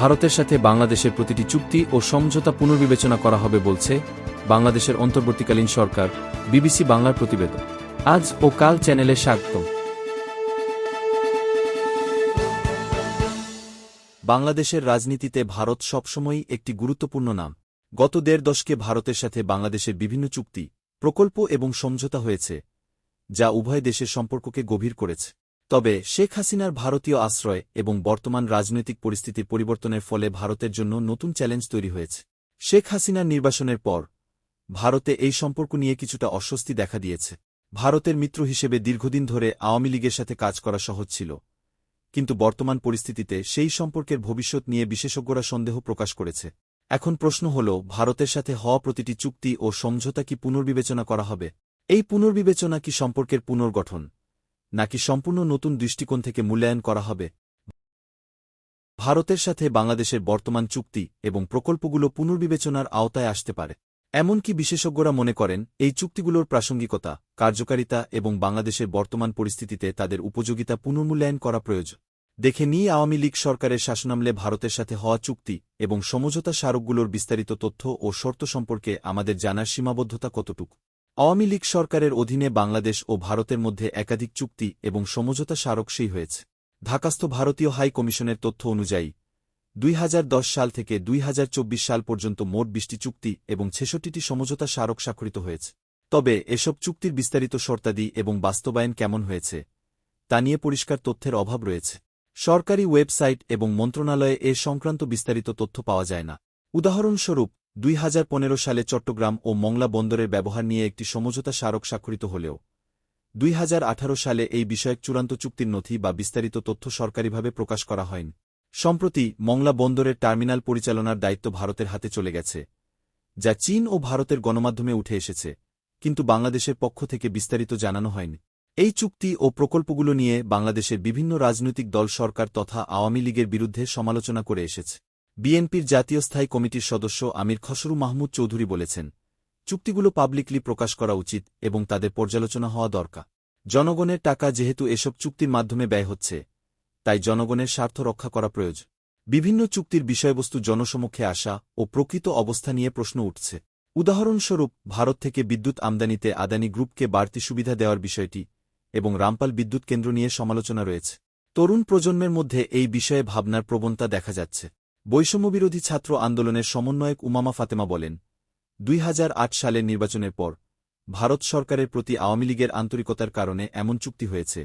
ভারতের সাথে বাংলাদেশের প্রতিটি চুক্তি ও সমঝোতা পুনর্বিবেচনা করা হবে বলছে বাংলাদেশের অন্তর্বর্তীকালীন সরকার, বিবিসি বাংলার প্রতিবেদন আজ ও কাল চ্যানেলে স্বাগতম। বাংলাদেশের রাজনীতিতে ভারত সবসময়ই একটি গুরুত্বপূর্ণ নাম। গত দেড় দশকে ভারতের সাথে বাংলাদেশের বিভিন্ন চুক্তি, প্রকল্প এবং সমঝোতা হয়েছে, যা উভয় দেশের সম্পর্ককে গভীর করেছে। তবে শেখ হাসিনার ভারতীয় আশ্রয় এবং বর্তমান রাজনৈতিক পরিস্থিতির পরিবর্তনের ফলে ভারতের জন্য নতুন চ্যালেঞ্জ তৈরি হয়েছে। শেখ হাসিনার নির্বাসনের পর, ভারতে এই সম্পর্ক নিয়ে কিছুটা অস্বস্তি দেখা দিয়েছে। ভারতের মিত্র হিসেবে দীর্ঘদিন ধরে আওয়ামী লীগের সাথে কাজ করা সহজ ছিল। কিন্তু বর্তমান পরিস্থিতিতে সেই সম্পর্কের ভবিষ্যৎ নিয়ে বিশেষজ্ঞরা সন্দেহ প্রকাশ করেছে। এখন প্রশ্ন হল, ভারতের সাথে হওয়া প্রতিটি চুক্তি ও সমঝোতা কি পুনর্বিবেচনা করা হবে? এই পুনর্বিবেচনা কি সম্পর্কের পুনর্গঠন? নাকি সম্পূর্ণ নতুন দৃষ্টিকোণ থেকে মূল্যায়ন করা হবে? ভারতের সাথে বাংলাদেশের বর্তমান চুক্তি এবং প্রকল্পগুলো পুনর্বিবেচনার আওতায় আসতে পারে। এমনকি বিশেষজ্ঞরা মনে করেন, এই চুক্তিগুলোর প্রাসঙ্গিকতা, কার্যকারিতা এবং বাংলাদেশের বর্তমান পরিস্থিতিতে তাদের উপযোগিতা পুনর্মূল্যায়ন করা প্রয়োজন। দেখে নিয়ে আওয়ামী লীগ সরকারের শাসনামলে ভারতের সাথে হওয়া চুক্তি এবং সমঝোতা স্মারকগুলোর বিস্তারিত তথ্য ও শর্ত সম্পর্কে আমাদের জানার সীমাবদ্ধতা কতটুকু? আওয়ামী লীগ সরকারের অধীনে বাংলাদেশ ও ভারতের মধ্যে একাধিক চুক্তি এবং সমঝোতা স্মারক সেই হয়েছে। ঢাকাস্থ ভারতীয় হাই কমিশনের তথ্য অনুযায়ী, দুই হাজার দশ সাল থেকে দুই হাজার চব্বিশ সাল পর্যন্ত মোট বিশটি চুক্তি এবং ছেষট্টিটি সমঝোতা স্মারক স্বাক্ষরিত হয়েছে। তবে এসব চুক্তির বিস্তারিত শর্তাদি এবং বাস্তবায়ন কেমন হয়েছে, তা নিয়ে পরিষ্কার তথ্যের অভাব রয়েছে। সরকারি ওয়েবসাইট এবং মন্ত্রণালয়ে এ সংক্রান্ত বিস্তারিত তথ্য পাওয়া যায় না। উদাহরণস্বরূপ দুই হাজার পনেরো সালে চট্টগ্রাম ও মংলা বন্দরের ব্যবহার নিয়ে একটি সমঝোতা স্মারক স্বাক্ষরিত হলেও, দুই হাজার আঠারো সালে এই বিষয়ক চূড়ান্ত চুক্তির নথি বা বিস্তারিত তথ্য সরকারিভাবে প্রকাশ করা হয়নি। সম্প্রতি মংলা বন্দরের টার্মিনাল পরিচালনার দায়িত্ব ভারতের হাতে চলে গেছে, যা চীন ও ভারতের গণমাধ্যমে উঠে এসেছে, কিন্তু বাংলাদেশের পক্ষ থেকে বিস্তারিত জানানো হয়নি। এই চুক্তি ও প্রকল্পগুলো নিয়ে বাংলাদেশের বিভিন্ন রাজনৈতিক দল সরকার তথা আওয়ামী লীগের বিরুদ্ধে সমালোচনা করে এসেছে। বিএনপির জাতীয় স্থায়ী কমিটির সদস্য আমির খসরু মাহমুদ চৌধুরী বলেছেন, চুক্তিগুলো পাবলিকলি প্রকাশ করা উচিত এবং তাদের পর্যালোচনা হওয়া দরকার। জনগণের টাকা যেহেতু এসব চুক্তির মাধ্যমে ব্যয় হচ্ছে, তাই জনগণের স্বার্থ রক্ষা করা প্রয়োজন। বিভিন্ন চুক্তির বিষয়বস্তু জনসমক্ষে আসা ও প্রকৃত অবস্থা নিয়ে প্রশ্ন উঠছে। উদাহরণস্বরূপ, ভারত থেকে বিদ্যুৎ আমদানিতে আদানি গ্রুপকে বাড়তি সুবিধা দেওয়ার বিষয়টি এবং রামপাল বিদ্যুৎ কেন্দ্র নিয়ে সমালোচনা রয়েছে। তরুণ প্রজন্মের মধ্যে এই বিষয়ে ভাবনার প্রবণতা দেখা যাচ্ছে। বৈষম্যবিরোধী ছাত্র আন্দোলনের সমন্বয়ক উমামা ফাতেমা বলেন, দুই হাজার আট সালের নির্বাচনের পর ভারত সরকারের প্রতি আওয়ামী লীগের আন্তরিকতার কারণে এমন চুক্তি হয়েছে,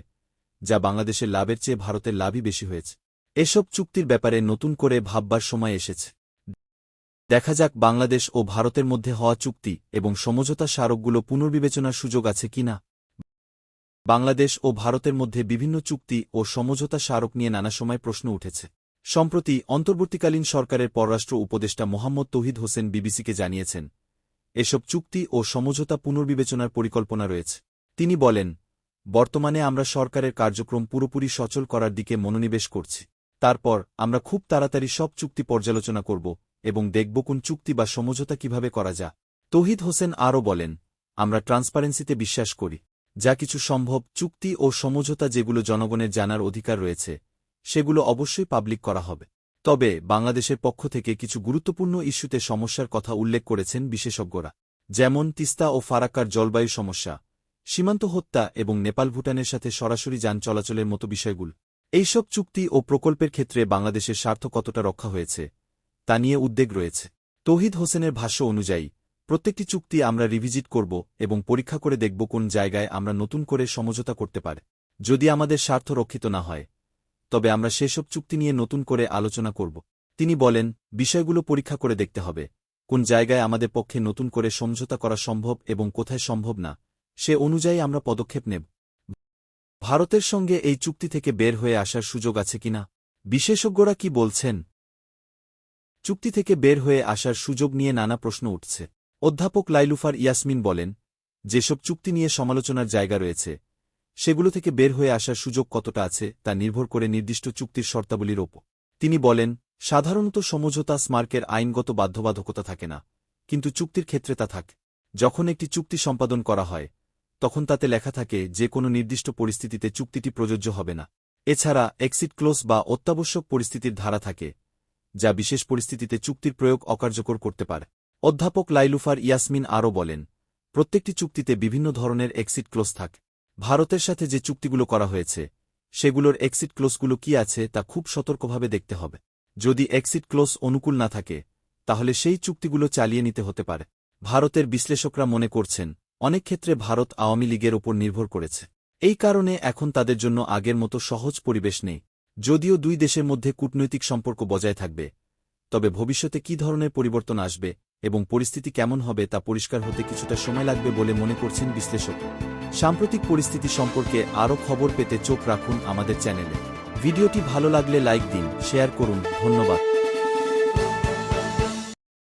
যা বাংলাদেশের লাভের চেয়ে ভারতের লাভই বেশি হয়েছে। এসব চুক্তির ব্যাপারে নতুন করে ভাববার সময় এসেছে। দেখা যাক বাংলাদেশ ও ভারতের মধ্যে হওয়া চুক্তি এবং সমঝোতা স্মারকগুলো পুনর্বিবেচনার সুযোগ আছে কিনা বাংলাদেশ ও ভারতের মধ্যে বিভিন্ন চুক্তি ও সমঝোতা স্মারক নিয়ে নানা সময় প্রশ্ন উঠেছে। সম্প্রতি অন্তর্বর্তীকালীন সরকারের পররাষ্ট্র উপদেষ্টা মোহাম্মদ তৌহিদ হোসেন বিবিসিকে জানিয়েছেন, এসব চুক্তি ও সমঝোতা পুনর্বিবেচনার পরিকল্পনা রয়েছে। তিনি বলেন, বর্তমানে আমরা সরকারের কার্যক্রম পুরোপুরি সচল করার দিকে মনোনিবেশ করছি। তারপর আমরা খুব তাড়াতাড়ি সব চুক্তি পর্যালোচনা করব এবং দেখব কোন চুক্তি বা সমঝোতা কীভাবে করা যা তৌহিদ হোসেন আরও বলেন, আমরা ট্রান্সপারেন্সিতে বিশ্বাস করি। যা কিছু সম্ভব চুক্তি ও সমঝোতা যেগুলো জনগণের জানার অধিকার রয়েছে সেগুলো অবশ্যই পাবলিক করা হবে। তবে বাংলাদেশের পক্ষ থেকে কিছু গুরুত্বপূর্ণ ইস্যুতে সমস্যার কথা উল্লেখ করেছেন বিশেষজ্ঞরা, যেমন তিস্তা ও ফারাক্কার জলবায়ু সমস্যা, সীমান্ত হত্যা এবং নেপাল ভুটানের সাথে সরাসরি যান চলাচলের মতো বিষয়গুলো। এইসব চুক্তি ও প্রকল্পের ক্ষেত্রে বাংলাদেশের স্বার্থ কতটা রক্ষা হয়েছে, তা নিয়ে উদ্বেগ রয়েছে। তৌহিদ হোসেনের ভাষ্য অনুযায়ী, প্রত্যেকটি চুক্তি আমরা রিভিজিট করব এবং পরীক্ষা করে দেখব কোন জায়গায় আমরা নতুন করে সমঝোতা করতে পারে, যদি আমাদের স্বার্থ রক্ষিত না হয়। তবে আমরা সেসব চুক্তি নিয়ে নতুন করে আলোচনা করব। তিনি বলেন, বিষয়গুলো পরীক্ষা করে দেখতে হবে। কোন জায়গায় আমাদের পক্ষে নতুন করে সমঝোতা করা সম্ভব এবং কোথায় সম্ভব না, সে অনুযায়ী আমরা পদক্ষেপ নেব। ভারতের সঙ্গে এই চুক্তি থেকে বের হয়ে আসার সুযোগ আছে কিনা, বিশেষজ্ঞরা কি বলছেন? চুক্তি থেকে বের হয়ে আসার সুযোগ নিয়ে নানা প্রশ্ন উঠছে। অধ্যাপক লাইলুফার ইয়াসমিন বলেন, যেসব চুক্তি নিয়ে সমালোচনার জায়গা রয়েছে সেগুলো থেকে বের হয়ে আসার সুযোগ কতটা আছে, তা নির্ভর করে নির্দিষ্ট চুক্তির শর্তাবলীর ওপর। তিনি বলেন, সাধারণত সমঝোতা স্মার্কের আইনগত বাধ্যবাধকতা থাকে না, কিন্তু চুক্তির ক্ষেত্রে তা থাকে। যখন একটি চুক্তি সম্পাদন করা হয়, তখন তাতে লেখা থাকে, যে কোনো নির্দিষ্ট পরিস্থিতিতে চুক্তিটি প্রযোজ্য হবে না। এছাড়া, এক্সিট ক্লোজ বা অত্যাবশ্যক পরিস্থিতির ধারা থাকে, যা বিশেষ পরিস্থিতিতে চুক্তির প্রয়োগ অকার্যকর করতে পারে। অধ্যাপক লাইলুফার ইয়াসমিন আরও বলেন, প্রত্যেকটি চুক্তিতে বিভিন্ন ধরনের এক্সিট ক্লোজ থাকে। ভারতের সাথে যে চুক্তিগুলো করা হয়েছে, সেগুলোর এক্সিট ক্লোজগুলো কি আছে তা খুব সতর্কভাবে দেখতে হবে। যদি এক্সিট ক্লোজ অনুকূল না থাকে, তাহলে সেই চুক্তিগুলো চালিয়ে নিতে হতে পারে। ভারতের বিশ্লেষকরা মনে করছেন, অনেক ক্ষেত্রে ভারত আওয়ামী লীগের ওপর নির্ভর করেছে। এই কারণে এখন তাদের জন্য আগের মতো সহজ পরিবেশ নেই। যদিও দুই দেশের মধ্যে কূটনৈতিক সম্পর্ক বজায় থাকবে, তবে ভবিষ্যতে কি ধরনের পরিবর্তন আসবে এবং পরিস্থিতি কেমন হবে তা পরিষ্কার হতে কিছুটা সময় লাগবে বলে মনে করছেন বিশ্লেষক সাম্প্রতিক পরিস্থিতি সম্পর্কে আরও খবর পেতে চোখ রাখুন আমাদের চ্যানেলে। ভিডিওটি ভালো লাগলে লাইক দিন, শেয়ার করুন, ধন্যবাদ।